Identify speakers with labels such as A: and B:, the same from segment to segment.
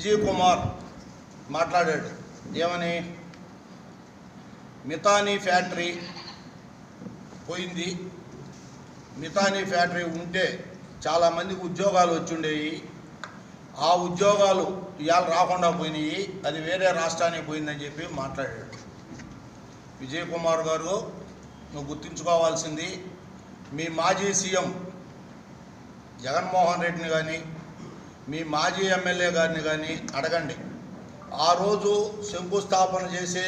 A: విజయ్ కుమార్ మాట్లాడాడు. ఏమని? మితానీ ఫ్యాక్టరీ పోయింది. మితానీ ఫ్యాక్టరీ ఉంటే చాలామందికి ఉద్యోగాలు వచ్చిండేవి ఆ ఉద్యోగాలు ఇవాళ రాకుండా పోయినాయి. అది వేరే రాష్ట్రానికి పోయిందని చెప్పి మాట్లాడాడు. విజయ్ కుమార్ గారు నువ్వు గుర్తుంచుకోవాల్సింది మీ మాజీ సీఎం జగన్మోహన్ రెడ్డిని కానీ మీ మాజీ ఎమ్మెల్యే గారిని కానీ అడగండి. ఆ రోజు శంకుస్థాపన చేసే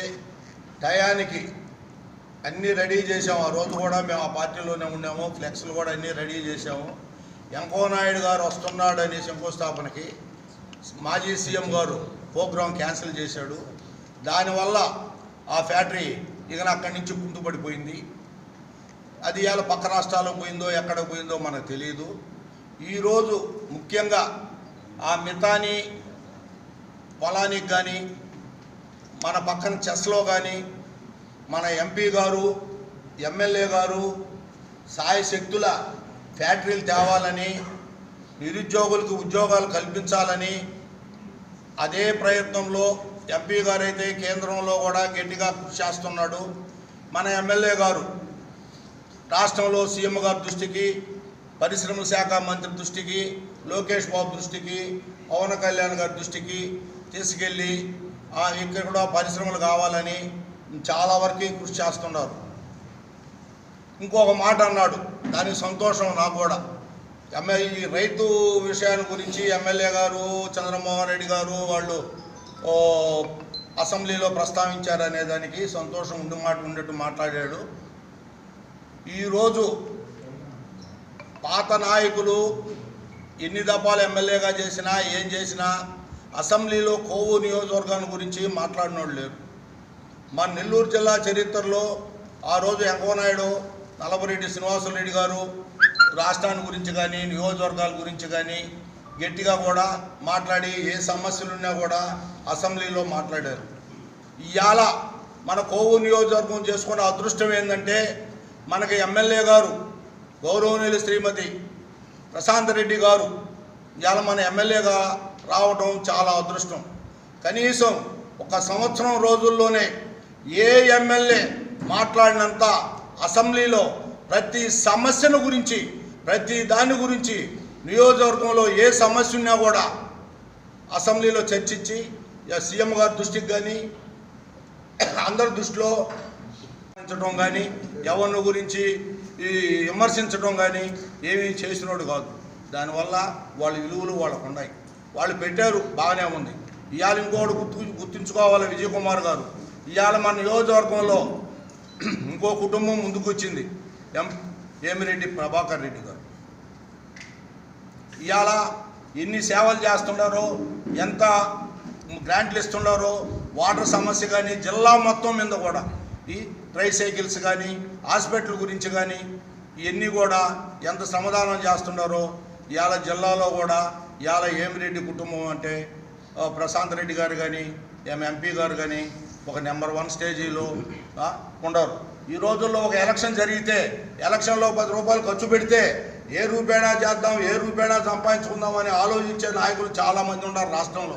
A: టయానికి అన్నీ రెడీ చేసాము ఆ రోజు కూడా మేము ఆ పార్టీలోనే ఉన్నాము. ఫ్లెక్స్లు కూడా అన్నీ రెడీ చేసాము వెంకో నాయుడు గారు వస్తున్నాడని శంకుస్థాపనకి మాజీ సీఎం గారు ప్రోగ్రాం క్యాన్సిల్ చేశాడు. దానివల్ల ఆ ఫ్యాక్టరీ ఇక అక్కడి నుంచి కుంటుపడిపోయింది. అది ఇవాళ పక్క రాష్ట్రాలకు పోయిందో ఎక్కడ పోయిందో మనకు తెలియదు ఈరోజు ముఖ్యంగా ఆ మితాని పొలానికి కానీ మన పక్కన చెస్లో కానీ మన ఎంపీ గారు ఎమ్మెల్యే గారు సాయశక్తుల ఫ్యాక్టరీలు తేవాలని నిరుద్యోగులకు ఉద్యోగాలు కల్పించాలని అదే ప్రయత్నంలో ఎంపీ గారైతే కేంద్రంలో కూడా గట్టిగా కృషి చేస్తున్నాడు. మన ఎమ్మెల్యే గారు రాష్ట్రంలో సీఎం గారి దృష్టికి పరిశ్రమల శాఖ మంత్రి దృష్టికి లోకేష్ బాబు దృష్టికి పవన్ కళ్యాణ్ గారి దృష్టికి తీసుకెళ్ళి ఇక్కడ కూడా పరిశ్రమలు కావాలని చాలా వరకు కృషి చేస్తున్నారు. ఇంకొక మాట అన్నాడు దానికి సంతోషం నాకు కూడా. ఎమ్మెల్యే ఈ రైతు విషయాన్ని గురించి ఎమ్మెల్యే గారు చంద్రమోహన్ రెడ్డి గారు వాళ్ళు అసెంబ్లీలో అసెంబ్లీలో ప్రస్తావించారనే దానికి సంతోషం ఉండి మాట ఉండేట్టు మాట్లాడాడు. ఈరోజు పాత నాయకులు ఎన్ని దఫాలు ఎమ్మెల్యేగా చేసినా ఏం చేసినా అసెంబ్లీలో కోవు నియోజకవర్గాన్ని గురించి మాట్లాడినోళ్ళు లేరు. మన నెల్లూరు జిల్లా చరిత్రలో ఆ రోజు వెంకవనాయుడు నలభరెడ్డి శ్రీనివాసరెడ్డి గారు రాష్ట్రాన్ని గురించి కానీ నియోజకవర్గాల గురించి కానీ గట్టిగా కూడా మాట్లాడి ఏ సమస్యలు ఉన్నా కూడా అసెంబ్లీలో మాట్లాడారు. ఇవాళ మన కోవు నియోజకవర్గం చేసుకున్న అదృష్టం ఏంటంటే మనకి ఎమ్మెల్యే గారు గౌరవనీయులు శ్రీమతి ప్రశాంత్ రెడ్డి గారు ఇవాళ మన ఎమ్మెల్యేగా రావడం చాలా అదృష్టం. కనీసం ఒక సంవత్సరం రోజుల్లోనే ఏ ఎమ్మెల్యే మాట్లాడినంత అసెంబ్లీలో ప్రతి సమస్యను గురించి ప్రతి దాని గురించి నియోజకవర్గంలో ఏ సమస్య ఉన్నా కూడా అసెంబ్లీలో చర్చించి సీఎం గారి దృష్టికి కానీ అందరి దృష్టిలో కానీ ఎవరిని గురించి ఈ విమర్శించడం కానీ ఏమీ చేసినోడు కాదు. దానివల్ల వాళ్ళ విలువలు వాళ్ళకు ఉన్నాయి. వాళ్ళు పెట్టారు బాగానే ఉంది. ఇవాళ ఇంకోటి గుర్తు గుర్తుంచుకోవాలి విజయ్ కుమార్ గారు. ఇవాళ మన నియోజకవర్గంలో ఇంకో కుటుంబం ముందుకొచ్చింది. ఎం ఏమిరెడ్డి ప్రభాకర్ రెడ్డి గారు. ఇవాళ ఎన్ని సేవలు చేస్తున్నారో ఎంత గ్రాంట్లు ఇస్తున్నారో వాటర్ సమస్య కానీ జిల్లా మొత్తం మీద కూడా ఈ ట్రైసైకిల్స్ కానీ హాస్పిటల్ గురించి కానీ ఇవన్నీ కూడా ఎంత సమాధానం చేస్తున్నారో ఇవాళ జిల్లాలో కూడా ఇవాళ ఏమిరెడ్డి కుటుంబం అంటే ప్రశాంత్ రెడ్డి గారు కానీ ఎంపీ గారు కానీ ఒక నెంబర్ వన్ స్టేజీలో ఉండరు. ఈ రోజుల్లో ఒక ఎలక్షన్ జరిగితే ఎలక్షన్లో పది రూపాయలు ఖర్చు పెడితే ఏ రూపేణా చేద్దాం ఏ రూపేణా సంపాదించుకుందాం అని ఆలోచించే నాయకులు చాలామంది ఉన్నారు రాష్ట్రంలో.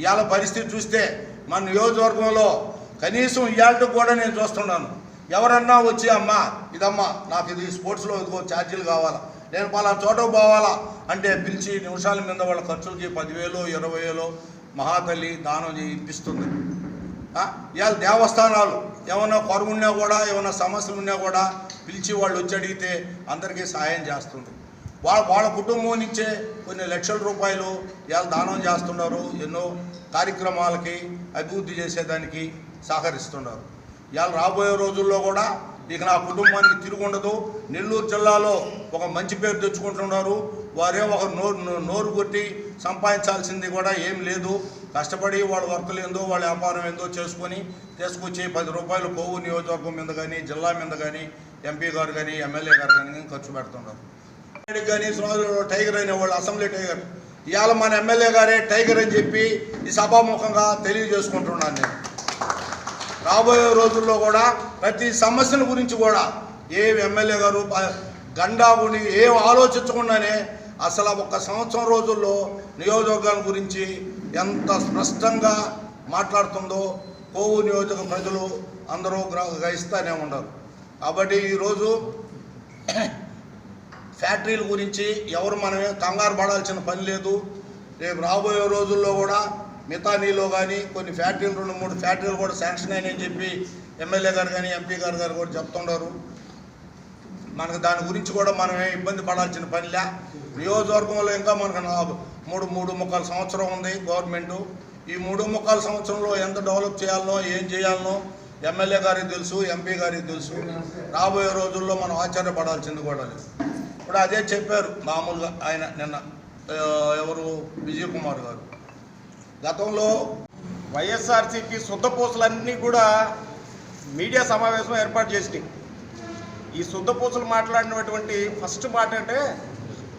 A: ఇవాళ పరిస్థితి చూస్తే మన నియోజకవర్గంలో కనీసం ఇవాళ కూడా నేను చూస్తున్నాను. ఎవరన్నా వచ్చి అమ్మా ఇదమ్మా నాకు ఇది స్పోర్ట్స్లో ఇదిగో ఛార్జీలు కావాలా? నేను పలానా చోటకు పోవాలా? అంటే పిలిచి నిమిషాల మీద వాళ్ళ ఖర్చులకి పదివేలు ఇరవై వేలు మహాతల్లి దానం చేయిస్తుంది ఇవాళ దేవస్థానాలు ఏమైనా కొరవ ఉన్నా కూడా ఏమైనా సమస్యలు ఉన్నా కూడా పిలిచి వాళ్ళు వచ్చి అడిగితే అందరికీ సహాయం చేస్తుంది. వాళ్ళ వాళ్ళ కుటుంబం నుంచే కొన్ని లక్షల రూపాయలు ఇవాళ దానం చేస్తున్నారు. ఎన్నో కార్యక్రమాలకి అభివృద్ధి చేసేదానికి సహకరిస్తున్నారు. ఇవాళ రాబోయే రోజుల్లో కూడా ఇక నా కుటుంబానికి తిరుగుండదు. నెల్లూరు జిల్లాలో ఒక మంచి పేరు తెచ్చుకుంటున్నారు. వారే ఒక నోరు నోరు కొట్టి సంపాదించాల్సింది కూడా ఏం లేదు. కష్టపడి వాళ్ళ వర్కులు ఏందో వాళ్ళ వ్యాపారం ఏందో చేసుకొని తీసుకొచ్చి పది రూపాయలు కొవ్వు నియోజకవర్గం మీద కానీ జిల్లా మీద కానీ ఎంపీ గారు కానీ ఎమ్మెల్యే గారు కానీ ఖర్చు పెడుతున్నారు. కానీ టైగర్ అనేవాళ్ళు వాళ్ళు అసెంబ్లీ టైగర్ ఇవాళ మన ఎమ్మెల్యే గారే టైగర్ అని చెప్పి ఈ సభాముఖంగా తెలియజేసుకుంటున్నాను నేను. రాబోయే రోజుల్లో కూడా ప్రతి సమస్యల గురించి కూడా ఏ ఎమ్మెల్యే గారు ప- గండా గుడి ఏం ఆలోచించకుండానే అసలు ఒక సంవత్సరం రోజుల్లో నియోజకవర్గాల గురించి ఎంత స్పష్టంగా మాట్లాడుతుందో కోవు నియోజక ప్రజలు అందరూ గ్రహిస్తూనే ఉన్నారు. కాబట్టి ఈరోజు ఫ్యాక్టరీల గురించి ఎవరు మనమే కంగారు పడాల్సిన పని లేదు. రేపు రాబోయే రోజుల్లో కూడా మితానీలో కానీ కొన్ని ఫ్యాక్టరీలు రెండు మూడు ఫ్యాక్టరీలు కూడా శాంక్షన్ అయినాయని చెప్పి ఎమ్మెల్యే గారు కానీ ఎంపీ గారు గారు కూడా చెప్తుండారు. మనకు దాని గురించి కూడా మనం ఇబ్బంది పడాల్సిన పనిలే నియోజకవర్గంలో ఇంకా మనకు మూడు మూడు ముక్కాల సంవత్సరం ఉంది గవర్నమెంట్. ఈ మూడు ముక్కాల సంవత్సరంలో ఎంత డెవలప్ చేయాలనో ఏం చేయాలనో ఎమ్మెల్యే గారికి తెలుసు ఎంపీ గారికి తెలుసు. రాబోయే రోజుల్లో మనం ఆశ్చర్యపడాల్సింది కూడా లేదు. ఇప్పుడు అదే చెప్పారు మామూలుగా ఆయన నిన్న ఎవరు? విజయ్ కుమార్ గారు. గతంలో
B: వైఎస్ఆర్సీపీ శుద్ధపూసలన్నీ కూడా మీడియా సమావేశం ఏర్పాటు చేసినాయి. ఈ శుద్ధపూసలు మాట్లాడినటువంటి ఫస్ట్ మాట అంటే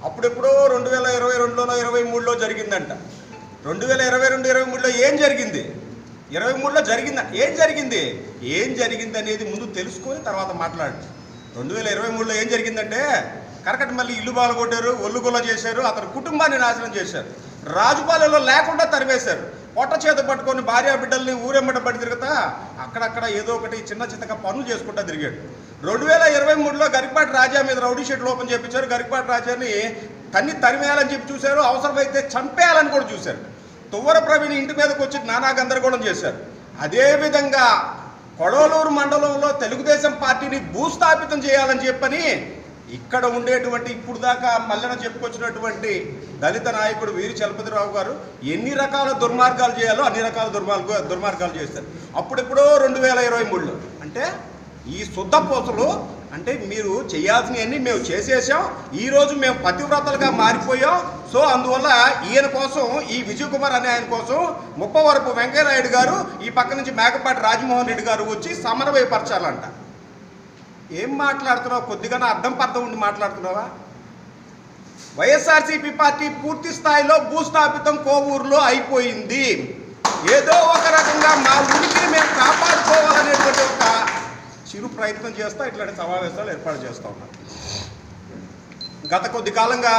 B: అప్పుడెప్పుడో రెండు వేల ఇరవై రెండులోనో ఇరవై మూడులో జరిగిందంట. రెండు వేల ఇరవై రెండు ఇరవై మూడులో ఏం జరిగింది? ఇరవై మూడులో జరిగింది? ఏం జరిగింది? ఏం జరిగింది అనేది ముందు తెలుసుకొని తర్వాత మాట్లాడు రెండు వేల ఇరవై మూడులో ఏం జరిగిందంటే కరకట మళ్ళీ ఇల్లు బాలగొట్టారు ఒళ్ళు చేశారు అతని కుటుంబాన్ని నాశనం చేశారు. రాజుపాలెంలో లేకుండా తరివేశారు పొట్ట చేత పట్టుకొని భార్యా బిడ్డల్ని ఊరెమ్మట పడి తిరుగుతా అక్కడక్కడ ఏదో ఒకటి చిన్న చిన్నగా పనులు చేసుకుంటా తిరిగాడు. రెండు వేల ఇరవై మూడులో గరికపాటి రాజా మీద రౌడీ షీట్లు ఓపెన్ చేయించారు గరికపాటి రాజాని తన్ని తరిమేయాలని చెప్పి చూశారు. అవసరమైతే చంపేయాలని కూడా చూశారు. తువ్వర ప్రవీణ్ ఇంటి మీదకి వచ్చి నానా గందరగోళం చేశారు. అదేవిధంగా కొడవలూరు మండలంలో తెలుగుదేశం పార్టీని భూస్థాపితం చేయాలని చెప్పని ఇక్కడ ఉండేటువంటి ఇప్పుడు దాకా మల్లెన చెప్పుకొచ్చినటువంటి దళిత నాయకుడు వీరి చలపతిరావు గారు ఎన్ని రకాల దుర్మార్గాలు చేయాలో అన్ని రకాల దుర్మార్గ దుర్మార్గాలు చేస్తారు అప్పుడెప్పుడో రెండు వేల ఇరవై మూడులో. అంటే ఈ శుద్ధ పోతలు అంటే మీరు చేయాల్సినవన్నీ మేము చేసేసాం. ఈరోజు మేము పతివ్రతలుగా మారిపోయాం. సో అందువల్ల ఈయన కోసం ఈ విజయ్ కుమార్ అనే ఆయన కోసం ముప్పవరపు వెంకయ్యనాయుడు గారు ఈ పక్క నుంచి మేకపాటి రాజమోహన్ రెడ్డి గారు వచ్చి సమన్వయపరచాలంట. ఏం మాట్లాడుతున్నావు? కొద్దిగానో అర్థం పర్థం ఉండి మాట్లాడుతున్నావా? వైఎస్ఆర్సీపీ పార్టీ పూర్తి స్థాయిలో భూస్థాపితం కోవూరులో అయిపోయింది. ఏదో ఒక రకంగా మా ఉనికిని మేము కాపాడుకోవాలనేటువంటి ఒక చిరు ప్రయత్నం చేస్తా ఇట్లాంటి సమావేశాలు ఏర్పాటు చేస్తూ ఉన్నాం. గత కొద్ది కాలంగా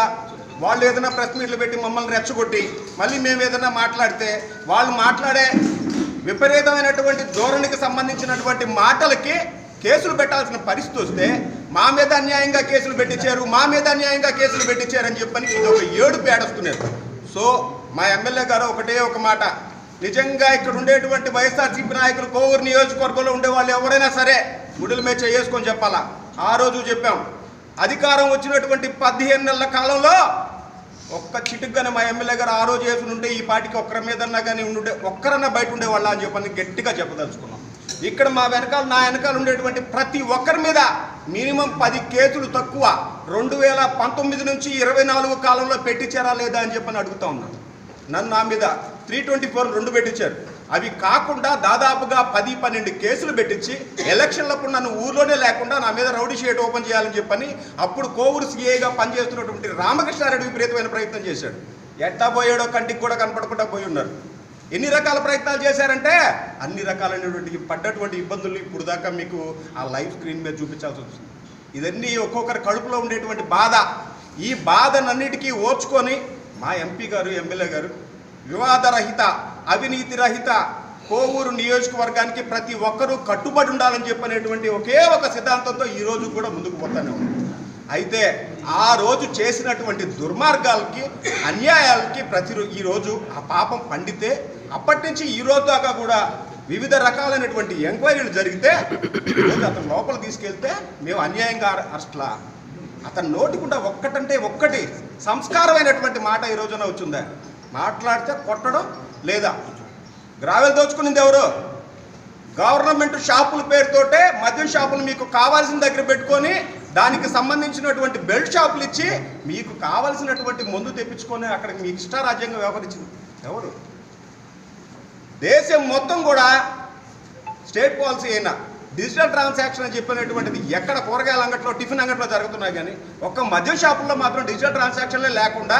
B: వాళ్ళు ఏదైనా ప్రెస్ మీట్లు పెట్టి మమ్మల్ని రెచ్చగొట్టి మళ్ళీ మేము ఏదైనా మాట్లాడితే వాళ్ళు మాట్లాడే విపరీతమైనటువంటి ధోరణికి సంబంధించినటువంటి మాటలకి కేసులు పెట్టాల్సిన పరిస్థితి వస్తే మా మీద అన్యాయంగా కేసులు పెట్టించారు మా మీద అన్యాయంగా కేసులు పెట్టించారని చెప్పని ఇది ఒక ఏడు పేడస్తున్నారు సో మా ఎమ్మెల్యే గారు ఒకటే ఒక మాట. నిజంగా ఇక్కడ ఉండేటువంటి వైఎస్ఆర్సీపీ నాయకులు కోవూరు నియోజకవర్గంలో ఉండే వాళ్ళు ఎవరైనా సరే గుడుల మీద చేసుకొని చెప్పాలా? ఆ రోజు చెప్పాం. అధికారం వచ్చినటువంటి పదిహేను నెలల కాలంలో ఒక్క చిటుగ్గానే మా ఎమ్మెల్యే గారు ఆ రోజు వేసుకుని ఉంటే ఈ పార్టీకి ఒక్కరి మీదన్నా కానీ ఉండే ఒక్కరన్నా బయట ఉండేవాళ్ళ అని చెప్పని గట్టిగా చెప్పదలుచుకున్నాం. ఇక్కడ మా వెనకాల నా వెనకాల ఉండేటువంటి ప్రతి ఒక్కరి మీద మినిమం పది కేసులు తక్కువ రెండు వేల పంతొమ్మిది నుంచి ఇరవై నాలుగు కాలంలో పెట్టించారా లేదా అని చెప్పని అడుగుతా ఉన్నాను నన్ను నా మీద త్రీ ట్వంటీ ఫోర్ రెండు పెట్టించారు. అవి కాకుండా దాదాపుగా పది పన్నెండు కేసులు పెట్టించి ఎలక్షన్లప్పుడు నన్ను ఊర్లోనే లేకుండా నా మీద రౌడీ షీట్ ఓపెన్ చేయాలని చెప్పని అప్పుడు కోవూరు సీఏగా పనిచేస్తున్నటువంటి రామకృష్ణారెడ్డి విపరీతమైన ప్రయత్నం చేశాడు. ఎట్టా పోయాడో కంటికి కూడా కనపడకుండా పోయి ఉన్నారు. ఎన్ని రకాల ప్రయత్నాలు చేశారంటే అన్ని రకాలైనటువంటి పడ్డటువంటి ఇబ్బందులు ఇప్పుడు దాకా మీకు ఆ లైవ్ స్క్రీన్ మీద చూపించాల్సి వస్తుంది. ఇదన్నీ ఒక్కొక్కరి కడుపులో ఉండేటువంటి బాధ. ఈ బాధనన్నిటికీ ఓర్చుకొని మా ఎంపీ గారు ఎమ్మెల్యే గారు వివాదరహిత అవినీతి రహిత కోవూరు నియోజకవర్గానికి ప్రతి ఒక్కరూ కట్టుబడి ఉండాలని చెప్పనేటువంటి ఒకే ఒక సిద్ధాంతంతో ఈరోజు కూడా ముందుకు పోతానే ఉంది. అయితే ఆ రోజు చేసినటువంటి దుర్మార్గాలకి అన్యాయాలకి ప్రతి ఈరోజు ఆ పాపం పండితే అప్పటి నుంచి ఈ రోజు దాకా కూడా వివిధ రకాలైనటువంటి ఎంక్వైరీలు జరిగితే ఈరోజు అతను లోపల తీసుకెళ్తే మేము అన్యాయంగా అర- అరెస్ట్లా. నోటికుండా ఒక్కటంటే ఒక్కటి సంస్కారమైనటువంటి మాట ఈ రోజున వచ్చిందా? మాట్లాడితే కొట్టడం లేదా? గ్రావెల్ దోచుకునింది ఎవరు? గవర్నమెంట్ షాపుల పేరుతోటే మద్యం షాపులు మీకు కావాల్సిన దగ్గర పెట్టుకొని దానికి సంబంధించినటువంటి బెల్ట్ షాపులు ఇచ్చి మీకు కావలసినటువంటి మందు తెప్పించుకొని అక్కడికి మీకు ఇష్టారాజ్యంగా వ్యవహరించింది. ఎవరు? దేశం మొత్తం కూడా స్టేట్ పాలసీ అయినా డిజిటల్ ట్రాన్సాక్షన్ అని చెప్పినటువంటిది ఎక్కడ కూరగాయల అంగట్లో టిఫిన్ అంగట్లో జరుగుతున్నాయి కానీ ఒక్క మద్యం షాపుల్లో మాత్రం డిజిటల్ ట్రాన్సాక్షన్లే లేకుండా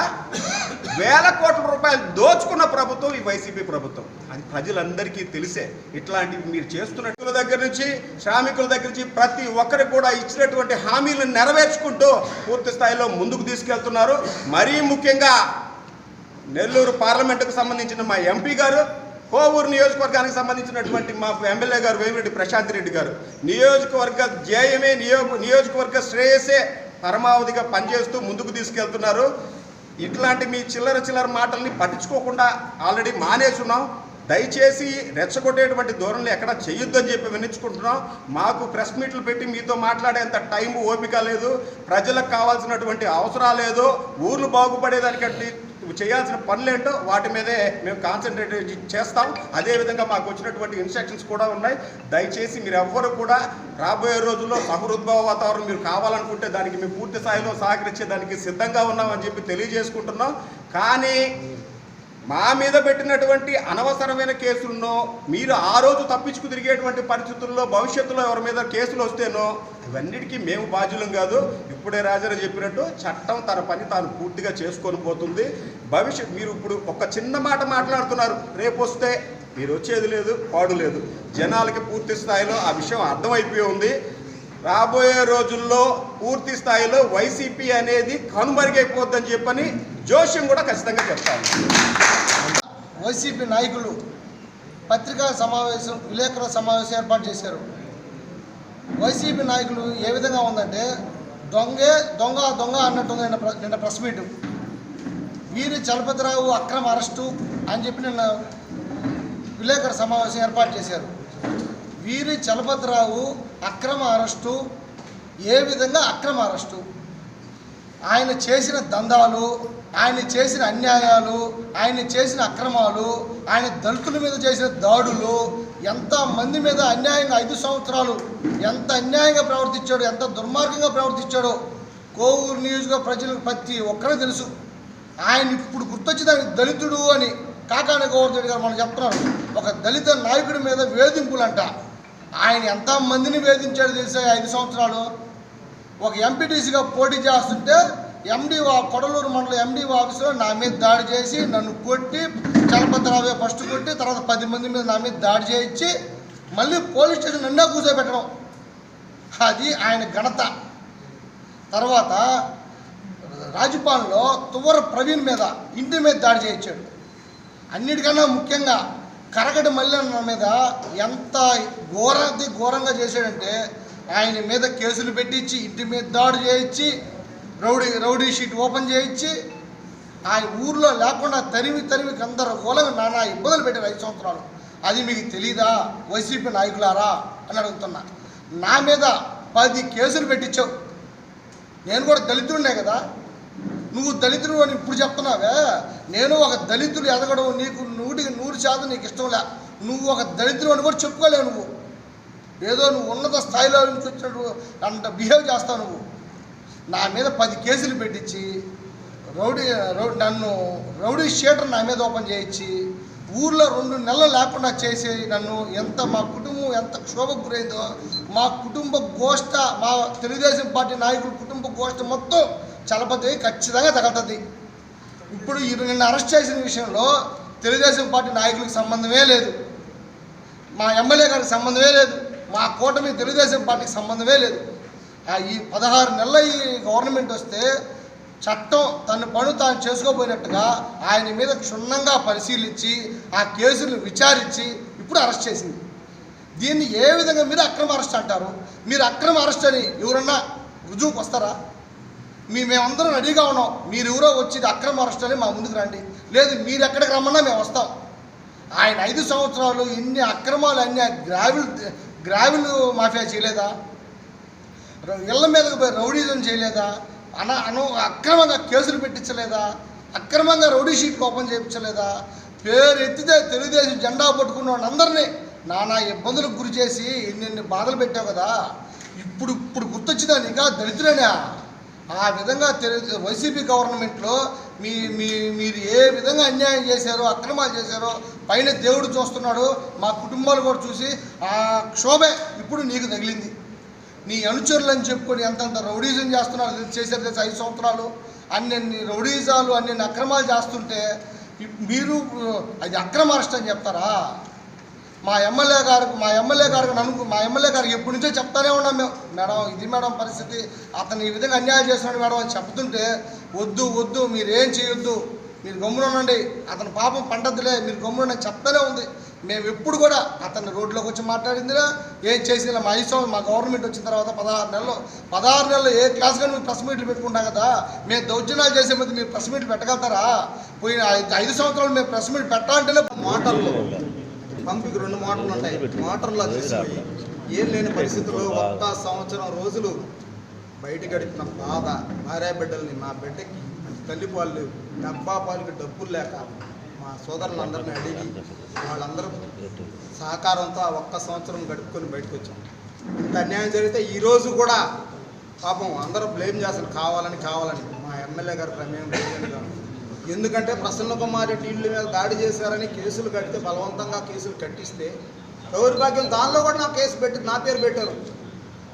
B: వేల కోట్ల రూపాయలు దోచుకున్న ప్రభుత్వం ఈ వైసీపీ ప్రభుత్వం. అది ప్రజలందరికీ తెలిసే ఇట్లాంటివి మీరు చేస్తున్నట్టు దగ్గర నుంచి శ్రామికుల దగ్గర నుంచి ప్రతి ఒక్కరికి కూడా ఇచ్చినటువంటి హామీలను నెరవేర్చుకుంటూ పూర్తి స్థాయిలో ముందుకు తీసుకెళ్తున్నారు. మరీ ముఖ్యంగా నెల్లూరు పార్లమెంటుకు సంబంధించిన మా ఎంపీ గారు కోవూరు నియోజకవర్గానికి సంబంధించినటువంటి మా ఎమ్మెల్యే గారు వేమిరెడ్డి ప్రశాంత్ రెడ్డి గారు. నియోజకవర్గ ధ్యేయమే నియోజకవర్గ శ్రేయసే పరమావధిగా పనిచేస్తూ ముందుకు తీసుకెళ్తున్నారు. ఇట్లాంటి మీ చిల్లర చిల్లర మాటల్ని పట్టించుకోకుండా ఆల్రెడీ మానేసున్నాం. దయచేసి రెచ్చగొట్టేటువంటి ధోరణులు ఎక్కడ చేయొద్దని చెప్పి వినించుకుంటున్నాం. మాకు ప్రెస్ మీట్లు పెట్టి మీతో మాట్లాడేంత టైం ఓపిక లేదు. ప్రజలకు కావాల్సినటువంటి అవసరాలు లేదు. ఊర్లు బాగుపడేదానికంటే చేయాల్సిన పనులేంటో వాటి మీదే మేము కాన్సన్ట్రేట్ చేస్తాం. అదేవిధంగా మాకు వచ్చినటువంటి ఇన్స్ట్రక్షన్స్ కూడా ఉన్నాయి. దయచేసి మీరు ఎవ్వరు కూడా రాబోయే రోజుల్లో సహృద్భావ వాతావరణం మీరు కావాలనుకుంటే దానికి మేము పూర్తి స్థాయిలో సహకరించే దానికి సిద్ధంగా ఉన్నామని చెప్పి తెలియజేసుకుంటున్నాం. కానీ మా మీద పెట్టినటువంటి అనవసరమైన కేసులను మీరు ఆ రోజు తప్పించుకు తిరిగేటువంటి పరిస్థితుల్లో భవిష్యత్తులో ఎవరి మీద కేసులు వస్తేనో ఇవన్నిటికీ మేము బాధ్యులం కాదు. ఇప్పుడే రాజారావు చెప్పినట్టు చట్టం తన పని తాను పూర్తిగా చేసుకొని పోతుంది. భవిష్యత్ మీరు ఇప్పుడు ఒక చిన్న మాట మాట్లాడుతున్నారు రేపు వస్తే మీరు వచ్చేది లేదు పాడు లేదు. జనాలకి పూర్తి స్థాయిలో ఆ విషయం అర్థమైపోయి ఉంది. రాబోయే రోజుల్లో పూర్తి స్థాయిలో వైసీపీ అనేది కనుమరుగైపోద్దని చెప్పని జోష్యం కూడా ఖచ్చితంగా చెప్తాను.
C: వైసీపీ నాయకులు పత్రికా సమావేశం విలేకరుల సమావేశం ఏర్పాటు చేశారు. వైసీపీ నాయకులు ఏ విధంగా ఉందంటే దొంగే దొంగ దొంగ అన్నట్టుంది నిన్న నిన్న ప్రెస్ మీట్. వీరి చలపతిరావు అక్రమ అరెస్టు అని చెప్పి నిన్న విలేకరుల సమావేశం ఏర్పాటు చేశారు. వీరి చలపతిరావు అక్రమ అరెస్టు ఏ విధంగా అక్రమ అరెస్టు ఆయన చేసిన దందాలు ఆయన చేసిన అన్యాయాలు ఆయన చేసిన అక్రమాలు ఆయన దళితుల మీద చేసిన దాడులు ఎంత మంది మీద అన్యాయంగా ఐదు సంవత్సరాలు ఎంత అన్యాయంగా ప్రవర్తించాడో ఎంత దుర్మార్గంగా ప్రవర్తించాడో కోవూరు నియోజక ప్రజలకు ప్రతి ఒక్కరూ తెలుసు. ఆయన ఇప్పుడు గుర్తొచ్చి దానికి దళితుడు అని. కాకాని గోవర్ధన్ గారు మనం చెప్తున్నారు. ఒక దళిత నాయకుడి మీద వేధింపులంట. ఆయన ఎంత మందిని వేధించాడు తెలిసే ఐదు సంవత్సరాలు? ఒక ఎంపీటీసీగా పోటీ చేస్తుంటే ఎండి కొడలూరు మండలం ఎండి ఆఫీసులో నా మీద దాడి చేసి నన్ను కొట్టి చలపతిరావే ఫస్ట్ కొట్టి తర్వాత పది మంది మీద నా మీద దాడి చేయించి మళ్ళీ పోలీస్ స్టేషన్ నిండా కూర్చోబెట్టడం అది ఆయన ఘనత. తర్వాత రాజపాన్లో తువ్వర ప్రవీణ్ మీద ఇంటి మీద దాడి చేయించాడు. అన్నిటికన్నా ముఖ్యంగా కరగడి మల్లన్న మీద ఎంత ఘోరాది ఘోరంగా చేశాడంటే ఆయన మీద కేసులు పెట్టించి ఇంటి మీద దాడి చేయించి రౌడీ రౌడీ షీట్ ఓపెన్ చేయించి ఆయన ఊర్లో లేకుండా తరిమి తరిమి గందరగోళంగా నానా ఇబ్బందులు పెట్టారు ఐదు సంవత్సరాలు. అది మీకు తెలీదా? వైసీపీ నాయకులారా? అని అడుగుతున్నా. నా మీద పది కేసులు పెట్టించావు. నేను కూడా దళితుడినే కదా. నువ్వు దళితుడు అని ఇప్పుడు చెప్తున్నావే. నేను ఒక దళితుడు ఎదగడం నీకు నూటికి నూరు శాతం నీకు ఇష్టం లే. నువ్వు ఒక దరిద్రం అని కూడా చెప్పుకోలేవు నువ్వు. ఏదో నువ్వు ఉన్నత స్థాయిలో నుంచి వచ్చినట్టు అంత బిహేవ్ చేస్తావు నువ్వు. నా మీద పది కేసులు పెట్టించి రౌడీ రౌ నన్ను రౌడీ షీటర్ నా మీద ఓపెన్ చేయించి ఊర్లో రెండు నెలలు లేకుండా చేసి నన్ను ఎంత మా కుటుంబం ఎంత క్షోభకు గురైందో మా కుటుంబ గోష్ట మా తెలుగుదేశం పార్టీ నాయకుల కుటుంబ గోష్ట మొత్తం చలపతి ఖచ్చితంగా తగలుతుంది. ఇప్పుడు ఈ నిన్ను అరెస్ట్ చేసిన విషయంలో తెలుగుదేశం పార్టీ నాయకులకు సంబంధమే లేదు. మా ఎమ్మెల్యే గారికి సంబంధమే లేదు. మా కూటమి తెలుగుదేశం పార్టీకి సంబంధమే లేదు. ఆ ఈ పదహారు నెలల ఈ గవర్నమెంట్ వస్తే చట్టం తన పను తాను చేసుకోబోయినట్టుగా ఆయన మీద క్షుణ్ణంగా పరిశీలించి ఆ కేసులను విచారించి ఇప్పుడు అరెస్ట్ చేసింది. దీన్ని ఏ విధంగా మీరు అక్రమ అరెస్ట్ అంటారు? మీరు అక్రమ అరెస్ట్ అని ఎవరన్నా రుజువుకు వస్తారా మీ మేమందరం రెడీగా ఉన్నాం. మీరు ఎవరో వచ్చి అక్రమ అరెస్ట్ అని మా ముందుకు రండి. లేదు మీరు ఎక్కడికి రమ్మన్నా మేము వస్తాం. ఆయన ఐదు సంవత్సరాలు ఎన్ని అక్రమాలు అన్ని గ్రావిల్ గ్రావిల్ మాఫియా చేయలేదా? ఇళ్ళ మీదకి పోయి రౌడీజం చేయలేదా? అన అను అక్రమంగా కేసులు పెట్టించలేదా? అక్రమంగా రౌడీ షీట్ ఓపెన్ చేయించలేదా? పేరు ఎత్తితే తెలుగుదేశం జెండా పట్టుకున్న వాళ్ళందరినీ నానా ఇబ్బందులకు గురి చేసి ఎన్నెన్ని బాధలు పెట్టావు కదా? ఇప్పుడు ఇప్పుడు గుర్తొచ్చిందా ఇంకా దళితులేనా ఆ విధంగా తెలు వైసీపీ గవర్నమెంట్లో మీ మీ మీరు ఏ విధంగా అన్యాయం చేశారో అక్రమాలు చేశారో పైన దేవుడు చూస్తున్నాడు మా కుటుంబాలు కూడా చూసి ఆ క్షోభే ఇప్పుడు నీకు తగిలింది. నీ అనుచరులు అని చెప్పుకొని ఎంతంత రౌడీజం చేస్తున్నారు చేశారు తెలుసా? ఐదు సంవత్సరాలు. అన్ని రౌడీజాలు అన్ని అక్రమాలు చేస్తుంటే మీరు అది అక్రమ అరెస్ట్ అని చెప్తారా? మా ఎమ్మెల్యే గారికి మా ఎమ్మెల్యే గారికి నన్ను మా ఎమ్మెల్యే గారికి ఎప్పటి నుంచో చెప్తానే ఉన్నాం మేము. మేడం ఇది మేడం పరిస్థితి. అతను ఈ విధంగా అన్యాయం చేస్తున్నాడు మేడం అని చెప్తుంటే వద్దు వద్దు మీరేం చేయొద్దు. మీరు గమ్మునండి అతను పాపం పండద్దులే మీరు గమ్మున చెప్తానే ఉంది. మేము ఎప్పుడు కూడా అతన్ని రోడ్లోకి వచ్చి మాట్లాడిందిరా ఏం చేసినా మా ఐదు సంవత్సరం మా గవర్నమెంట్ వచ్చిన తర్వాత పదహారు నెలలు పదహారు నెలలు ఏ క్లాస్ కానీ మీరు ప్రెస్ మీట్లు పెట్టుకుంటాం కదా మేము దౌర్జన్యాలు చేసే ముందు మీరు ప్రెస్ మీట్లు పెట్టగలుగుతారా? పోయిన ఐదు- ఐదు సంవత్సరాలు మేము ప్రెస్ మీట్ పెట్టాలంటేనే
D: మాటల్లో. పంపికి రెండు మోటార్లు ఉంటాయి. మోటార్లు తీసిపోయి ఏం లేని పరిస్థితుల్లో ఒక్క సంవత్సరం రోజులు బయట గడిపిన బాధ. భార్య బిడ్డల్ని మా బిడ్డకి తల్లి పాలు డబ్బా పాలకి డబ్బులు లేక మా సోదరులందరిని అడిగి వాళ్ళందరూ సహకారంతో ఆ ఒక్క సంవత్సరం గడుపుకొని బయటకు వచ్చాం. ఇంత అన్యాయం జరిగితే ఈరోజు కూడా పాపం అందరూ బ్లేమ్ చేస్తారు. కావాలని కావాలని. మా ఎమ్మెల్యే గారు ప్రమేయం లేదని ఎందుకంటే ప్రసన్న కుమార్ రెడ్డి ఇళ్ళ మీద దాడి చేశారని కేసులు కడితే బలవంతంగా కేసులు కట్టిస్తే దౌర్భాగ్యం దానిలో కూడా నా కేసు పెట్టి నా పేరు పెట్టారు.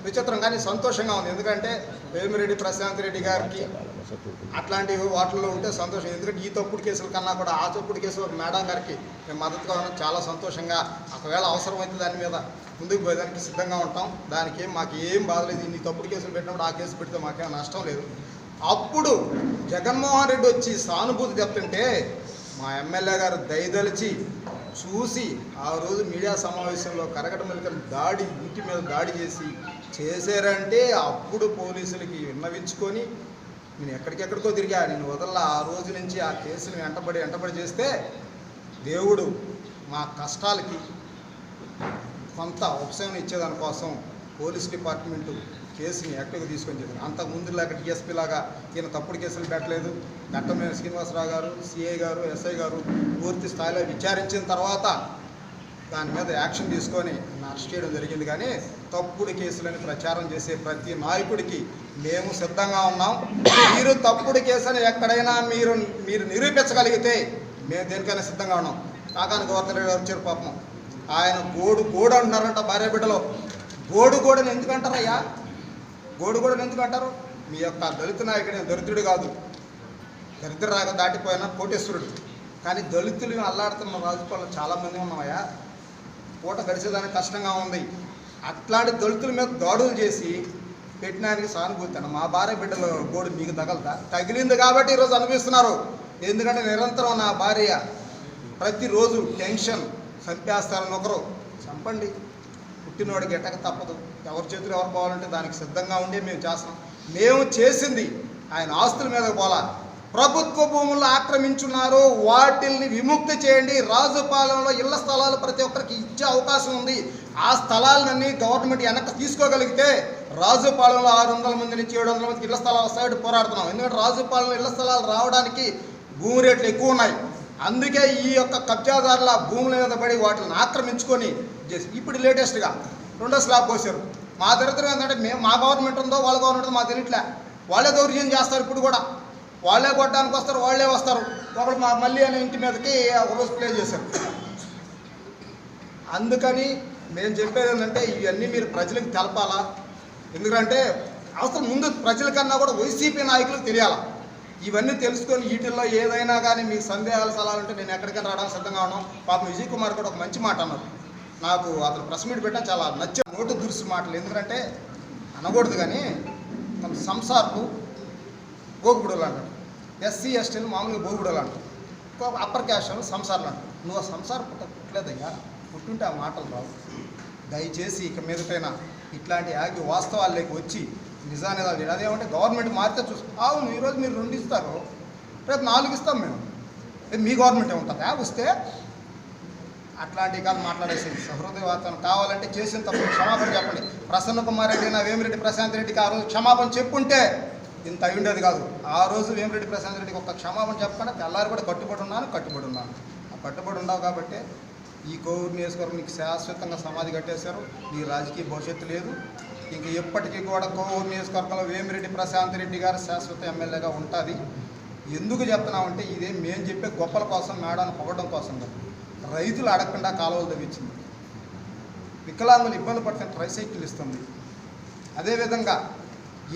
D: విచిత్రం కానీ సంతోషంగా ఉంది. ఎందుకంటే వేమిరెడ్డి ప్రశాంత్ రెడ్డి గారికి అట్లాంటి వాటిల్లో ఉంటే సంతోషం. ఎందుకంటే ఈ తప్పుడు కేసుల కన్నా కూడా ఆ తప్పుడు కేసు మేడం గారికి మేము మద్దతుగా ఉన్నాం. చాలా సంతోషంగా ఒకవేళ అవసరమైతే దాని మీద ముందుకు పోయేదానికి సిద్ధంగా ఉంటాం. దానికి ఏం మాకు ఏం బాధలేదు ఇన్ని తప్పుడు కేసులు పెట్టినప్పుడు ఆ కేసు పెడితే మాకేం నష్టం లేదు. అప్పుడు జగన్మోహన్ రెడ్డి వచ్చి సానుభూతి చెప్తుంటే మా ఎమ్మెల్యే గారు దయదలిచి చూసి ఆ రోజు మీడియా సమావేశంలో కరగట మెలికలు దాడి ఇంటి మీద దాడి చేసి చేశారంటే అప్పుడు పోలీసులకి విన్నవించుకొని నేను ఎక్కడికెక్కడికో తిరిగా నేను వదల ఆ రోజు నుంచి ఆ కేసును వెంటబడి వెంటబడి చేస్తే దేవుడు మా కష్టాలకి కొంత ఉపశమనం ఇచ్చేదానికోసం పోలీస్ డిపార్ట్మెంటు కేసుని యాక్టివ్గా తీసుకొని చేశారు. అంతకు ముందు లాగా డిఎస్పీ లాగా ఈయన తప్పుడు కేసులు పెట్టలేదు. ఘట్టమైన శ్రీనివాసరావు గారు సిఐ గారు ఎస్ఐ గారు పూర్తి స్థాయిలో విచారించిన తర్వాత దాని మీద యాక్షన్ తీసుకొని అరెస్ట్ చేయడం జరిగింది. కానీ తప్పుడు కేసులని ప్రచారం చేసే ప్రతి నాయకుడికి మేము సిద్ధంగా ఉన్నాం. మీరు తప్పుడు కేసుని ఎక్కడైనా మీరు మీరు నిరూపించగలిగితే మేము దేనికైనా సిద్ధంగా ఉన్నాం. కాకాని గవర్నర్ గారు వచ్చారు పాపం. ఆయన గోడు గోడు అంటున్నారంట భార్య బిడ్డలో గోడు గోడని ఎందుకు గోడుగోడలు గోడు ఎందుకు అంటారు? మీ యొక్క దళిత నాయకుడు దరిద్రుడు కాదు. దరిద్ర రాక దాటిపోయిన కోటేశ్వరుడు. కానీ దళితులు అల్లాడుతున్న రాజుపాలన చాలామంది ఉన్నాయా పూట గడిచేదానికి కష్టంగా ఉంది. అట్లాంటి దళితుల మీద దాడులు చేసి పెట్టినానికి సానుభూతి అన్న మా భార్య బిడ్డలు గోడు మీకు తగలదా? తగిలింది కాబట్టి ఈరోజు అనిపిస్తున్నారు ఎందుకంటే నిరంతరం నా భార్య ప్రతిరోజు టెన్షన్ చంపేస్తారని ఒకరు చంపండి. పుట్టినోడికి ఎట్టక తప్పదు. ఎవరి చేతులు ఎవరు పోవాలంటే దానికి సిద్ధంగా ఉండి మేము చేస్తాం మేము చేసింది ఆయన ఆస్తుల మీద పోలా ప్రభుత్వ భూములను ఆక్రమించున్నారు వాటిల్ని విముక్తి చేయండి. రాజుపాలెంలో ఇళ్ళ స్థలాలు ప్రతి ఒక్కరికి ఇచ్చే అవకాశం ఉంది. ఆ స్థలాలన్నీ గవర్నమెంట్ వెనక్కి తీసుకోగలిగితే రాజుపాలెంలో ఆరు వందల మంది నుంచి ఏడు వందల మందికి ఇళ్ళ స్థలాలు వస్తాయని పోరాడుతున్నాం. ఎందుకంటే రాజుపాలెంలో ఇళ్ళ స్థలాలు రావడానికి భూమి రేట్లు ఎక్కువ ఉన్నాయి. అందుకే ఈ యొక్క కబ్జాదారుల భూముల మీద పడి వాటిని ఆక్రమించుకొని చేసి ఇప్పుడు లేటెస్ట్గా రెండో స్లాబ్ పోసారు మా దరిద్రం ఏంటంటే మేము మా గవర్నమెంట్ ఉందో వాళ్ళ గవర్నమెంట్ ఉందో మాకు తెలియట్లే. వాళ్ళే దౌర్జన్యం చేస్తారు ఇప్పుడు కూడా. వాళ్ళే కొట్టడానికి వస్తారు వాళ్ళే వస్తారు. ఒకళ్ళు మా మళ్ళీ అనే ఇంటి మీదకి ఒకరోజు ప్లే చేశారు. అందుకని మేము చెప్పేది ఏంటంటే ఇవన్నీ మీరు ప్రజలకు తెలపాలా? ఎందుకంటే అవసరం ముందు ప్రజలకన్నా కూడా వైసీపీ నాయకులకు తెలియాలా? ఇవన్నీ తెలుసుకొని వీటిల్లో ఏదైనా కానీ మీకు సందేహాలు సలహాలు ఉంటే నేను ఎక్కడికైనా రావడానికి సిద్ధంగా ఉన్నాం. పాపం విజయ్ కుమార్ కూడా ఒక మంచి మాట అన్నారు. నాకు అతను ప్రెస్ మీట్ పెట్టడం చాలా నచ్చ నోటు దురుసు మాటలు. ఎందుకంటే అనకూడదు కానీ తన సంసార్లు గోగుబుడలు అంటారు. ఎస్సీ ఎస్టీలు మామూలుగా గోగుబుడలు అంటారు. అప్పర్ క్యాస్ట్ సంసార్లు అంటారు. నువ్వు ఆ సంసారం పుట్ట పుట్టలేదయ్యా. పుట్టుంటే ఆ మాటలు రావు. దయచేసి ఇక మీదటైనా ఇట్లాంటి యాగి వాస్తవాల్లోకి వచ్చి నిజాన్ని చేయాలి అదేమంటే గవర్నమెంట్ మారితే చూస్తాం అవును ఈరోజు మీరు రెండు ఇస్తారు రేపు నాలుగు ఇస్తాం మేము. రేపు మీ గవర్నమెంటే ఉంటుందా వస్తే అట్లాంటి కాదు మాట్లాడేసింది. సహృదయ కావాలంటే చేసిన తప్పు క్షమాపణ చెప్పండి. ప్రసన్న కుమార్ రెడ్డి నా వేమిరెడ్డి ప్రశాంత్ రెడ్డికి ఆ రోజు క్షమాపణ చెప్పుంటే ఇంత అయి ఉండేది కాదు. ఆ రోజు వేమిరెడ్డి ప్రశాంత్ రెడ్డికి ఒక క్షమాపణ చెప్పకుండా తెల్లారి కూడా కట్టుబడి ఉన్నాను కట్టుబడి ఉన్నాను. ఆ కట్టుబడి ఉండవు కాబట్టి ఈ కోవిడ్ నియోజకవర్గం నీకు శాశ్వతంగా సమాధి కట్టేశారు. నీ రాజకీయ భవిష్యత్తు లేదు. ఇంక ఎప్పటికీ కూడా కోవూరు నియోజకవర్గంలో వేమిరెడ్డి ప్రశాంత్ రెడ్డి గారు శాశ్వత ఎమ్మెల్యేగా ఉంటుంది. ఎందుకు చెప్తున్నామంటే ఇదే మేము చెప్పే గొప్పల కోసం మేడాన్ని పొగడం కోసం కాదు. రైతులు అడగకుండా కాలువలు తవ్వించింది. వికలాంగులు ఇబ్బంది పడుతున్న ట్రైసైకిల్ ఇస్తుంది. అదేవిధంగా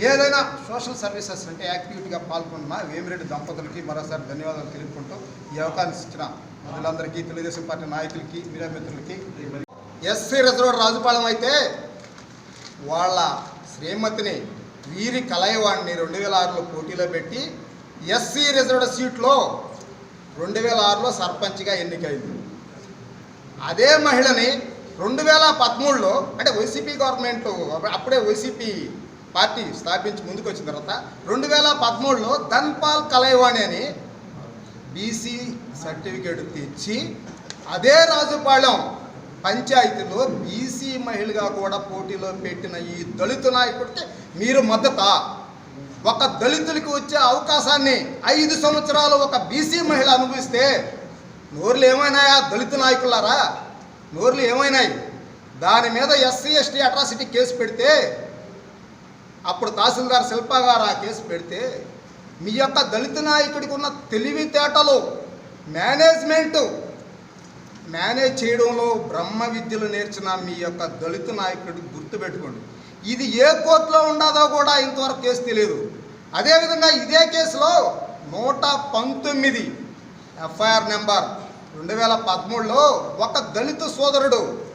D: ఏదైనా సోషల్ సర్వీసెస్ అంటే యాక్టివిటీగా పాల్గొన్న వేమిరెడ్డి దంపతులకి మరోసారి ధన్యవాదాలు తెలుపుకుంటూ ఈ అవకాశం ఇచ్చిన ప్రజలందరికీ తెలుగుదేశం పార్టీ నాయకులకి మీడియా మిత్రులకి ఎస్సీ రిజర్వ్ రాజుపాలెం అయితే వాళ్ళ శ్రీమతిని వీరి కలయవాడిని రెండు వేల ఆరులో పోటీలో పెట్టి ఎస్సీ రిజర్వ్డ్ సీట్లో రెండు వేల ఆరులో సర్పంచ్గా ఎన్నికైంది. అదే మహిళని రెండు వేల పదమూడులో అంటే వైసీపీ గవర్నమెంట్ అప్పుడే వైసీపీ పార్టీ స్థాపించి ముందుకు వచ్చిన తర్వాత రెండు వేల పదమూడులో ధన్పాల్ కలైవాణి అని బీసీ సర్టిఫికేట్ తెచ్చి అదే రాజుపాళెం పంచాయతీలో బీసీ మహిళగా కూడా పోటీలో పెట్టిన ఈ దళిత నాయకుడికి మీరు మద్దత? ఒక దళితులకి వచ్చే అవకాశాన్ని ఐదు సంవత్సరాలు ఒక బీసీ మహిళ అనుభవిస్తే నోర్లు ఏమైనాయా? దళిత నాయకులారా? నోర్లు ఏమైనాయి? దాని మీద ఎస్సీ ఎస్టీ అట్రాసిటీ కేసు పెడితే అప్పుడు తహసీల్దార్ శిల్ప గారు ఆ కేసు పెడితే మీ యొక్క దళిత నాయకుడికి ఉన్న తెలివితేటలు మేనేజ్మెంటు మేనేజ్ చేయడంలో బ్రహ్మ విద్యలు నేర్చిన మీ యొక్క దళిత నాయకుడికి గుర్తుపెట్టుకోండి. ఇది ఏ కోర్టులో ఉండదో కూడా ఇంతవరకు కేసు తెలియదు. అదేవిధంగా ఇదే కేసులో నూట పంతొమ్మిది ఎఫ్ఐఆర్ నెంబర్ రెండు వేల పదమూడులో ఒక దళిత సోదరుడు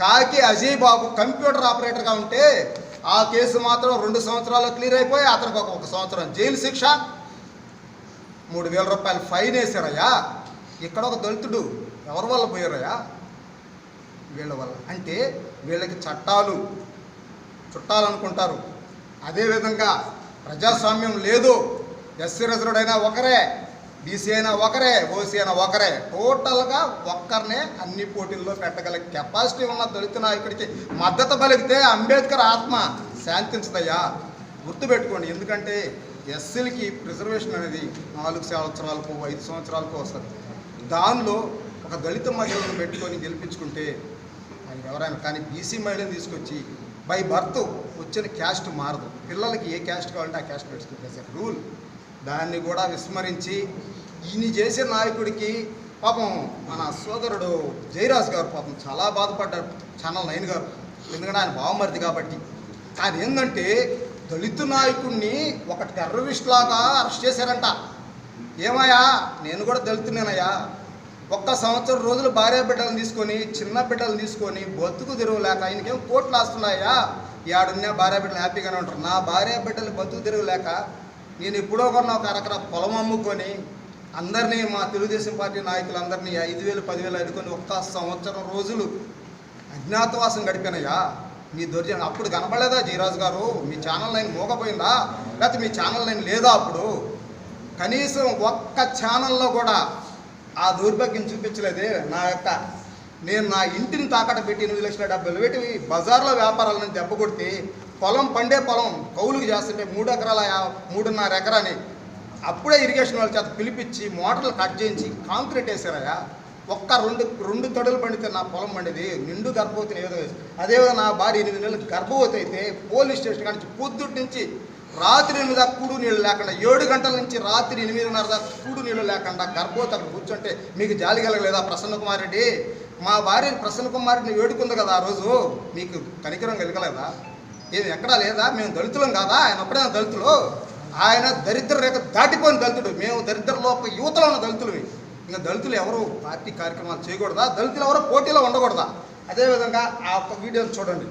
D: కాకి అజయ్ బాబు కంప్యూటర్ ఆపరేటర్గా ఉంటే ఆ కేసు మాత్రం రెండు సంవత్సరాలు క్లియర్ అయిపోయి అతనికి ఒక ఒక సంవత్సరం జైలు శిక్ష. మూడు వేల రూపాయలు ఫైన్ వేశారయ్యా. ఇక్కడ ఒక దళితుడు ఎవరి వల్ల పోయారయ్యా? వీళ్ళ వల్ల. అంటే వీళ్ళకి చట్టాలు చుట్టాలనుకుంటారు అదేవిధంగా ప్రజాస్వామ్యం లేదు. ఎస్సీ రిజర్వ్డ్ అయినా ఒకరే. బీసీ అయినా ఒకరే ఓసీ అయినా ఒకరే. టోటల్గా ఒక్కరినే అన్ని పోటీల్లో పెట్టగల కెపాసిటీ ఉన్న దళిత నాయకుడికి మద్దతు పలికితే అంబేద్కర్ ఆత్మ శాంతించదయ్యా. గుర్తుపెట్టుకోండి ఎందుకంటే ఎస్సీలకి ప్రిజర్వేషన్ అనేది నాలుగు సంవత్సరాలకు ఐదు సంవత్సరాలకు వస్తుంది. దానిలో ఒక దళిత మహిళను పెట్టుకొని గెలిపించుకుంటే ఆయన ఎవరైనా కానీ బీసీ మహిళను తీసుకొచ్చి బై బర్త్ వచ్చిన క్యాస్ట్ మారదు. పిల్లలకి ఏ క్యాస్ట్ కావాలంటే ఆ క్యాస్ట్ పెట్టుకుంటే రూల్ దాన్ని కూడా విస్మరించి ఈయన చేసే నాయకుడికి పాపం మన సోదరుడు జయరాజ్ గారు పాపం చాలా బాధపడ్డారు ఛానల్ నైన్ గారు. ఎందుకంటే ఆయన బావమరిది కాబట్టి. కానీ ఏంటంటే దళిత నాయకుడిని ఒక టెర్రరిస్ట్ లాగా అరెస్ట్ చేశారంట. ఏమయ్యా? నేను కూడా దళితునేనయ్యా ఒక్క సంవత్సరం రోజులు భార్య బిడ్డలను తీసుకొని చిన్న బిడ్డలు తీసుకొని బతుకు తిరగలేక ఆయనకేం కోట్లు వస్తున్నాయా ఆడున్న భార్య బిడ్డలు హ్యాపీగానే ఉంటారు. నా భార్య బిడ్డలు బతుకు తిరగలేక నేను ఎప్పుడో కొన్న ఒక అరకర పొలం అమ్ముకొని అందరినీ మా తెలుగుదేశం పార్టీ నాయకులందరినీ ఐదు వేలు పదివేలు అడుకొని ఒక్క సంవత్సరం రోజులు అజ్ఞాతవాసం గడిపానయ్యా. మీ దొరికిన అప్పుడు కనపడలేదా జీరాజు గారు? మీ ఛానల్ లైన్ మోగపోయిందా? లేకపోతే మీ ఛానల్ లైన్ లేదా అప్పుడు? కనీసం ఒక్క ఛానల్లో కూడా ఆ దౌర్భాగ్యం చూపించలేదే నా యొక్క నేను నా ఇంటిని తాకట్టు పెట్టి ఎనిమిది లక్షల డెబ్బై పెట్టి బజార్లో వ్యాపారాలను దెబ్బ కొడితే పొలం పండే పొలం కౌలుకు చేస్తుంటే మూడు ఎకరాల మూడున్నర ఎకరాని అప్పుడే ఇరిగేషన్ వాళ్ళ చేత పిలిపించి మోటార్లు కట్ చేయించి కాంక్రీట్ వేసారయ్యా. ఒక్క రెండు రెండు తడులు పండితే నా పొలం పండేది నిండు గర్భవతిని ఏదో విధంగా అదేవిధంగా నా భార్య ఎనిమిది నెలలు గర్భవతి అయితే పోలీస్ స్టేషన్ నుంచి పొద్దుటి నుంచి రాత్రి ఎనిమిది దాకా కూడు నీళ్ళు లేకుండా ఏడు గంటల నుంచి రాత్రి ఎనిమిదిన్నర దాకా కూడు నీళ్ళు లేకుండా గర్భవతి అక్కడ కూర్చుంటే మీకు జాలి కలగలేదా ప్రసన్న కుమార్ రెడ్డి? మా భార్య ప్రసన్న కుమార్ వేడుకుంది కదా ఆ రోజు. మీకు కనికరం కలగలేదా? ఏది ఎక్కడా లేదా? మేము దళితులం కాదా? ఆయన ఒక్కడే దళితులు. ఆయన దరిద్ర రేఖ దాటిపోయిన దళితుడు. మేము దరిద్రలో యువతలో ఉన్న దళితులు ఇంకా దళితులు ఎవరు పార్టీ కార్యక్రమాలు చేయకూడదా? దళితులు ఎవరు పోటీలో ఉండకూడదా? అదేవిధంగా ఆ ఒక్క వీడియోని చూడండి.